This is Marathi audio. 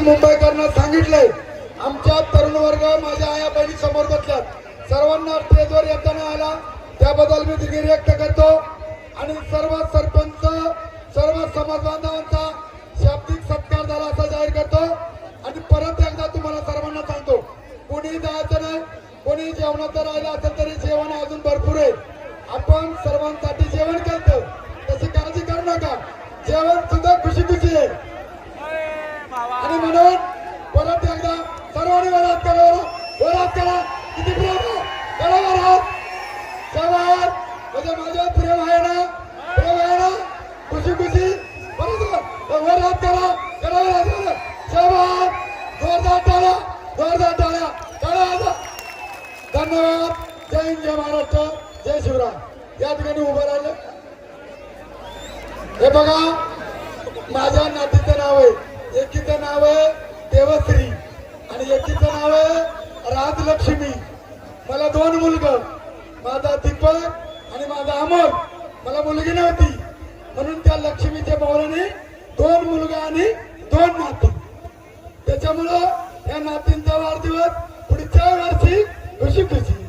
पाटील मुंबईकरांना सांगितलंय आमच्या तरुण वर्ग माझ्या आया बहिणी समोर बसल्यात. सर्वांना स्टेजवर येताना आला. त्याबद्दल मी दिलगिरी व्यक्त करतो. आणि सर्व सरपंच सर्व समाज बांधवांचा शाब्दिक सत्कार झाला असा जाहीर करतो. आणि परत एकदा तुम्हाला सर्वांना सांगतो कोणी जायचं नाही कोणी जेवणाचं राहिलं असेल तरी जेवण अजून भरपूर आहे. आपण सर्वांसाठी जेवण करतो. तशी काळजी करू नका. जेवण सुद्धा खुशी खुशी आहे. म्हणून परत एकदा सर्वांनी वरात करा वरात करा किती प्रेम आहे करा वरात शाबास म्हणजे माझ्या प्रेम आहे ना? प्रेम आहे ना? खुशी खुशी. परत हो, वरात करा करा वरात करा. शाबास जोरदार टाळ्या. जोरदार टाळ्या. करा धन्यवाद. जय हिंद जय महाराष्ट्र. जय शिवराम या ठिकाणी उभं राहिलं. हे बघा. माझ्या नातीचं नाव आहे. एकीचं नाव आहे देवश्री आणि एकीचं नाव आहे राजलक्ष्मी. मला दोन मुलग माझा दीपक आणि माझा अमोल. मला मुलगी नव्हती. म्हणून त्या लक्ष्मीच्या भावनाने दोन मुलगा आणि दोन नाती. त्याच्यामुळं या नातींचा वाढदिवस पुढच्या वर्षी खुशी खुशी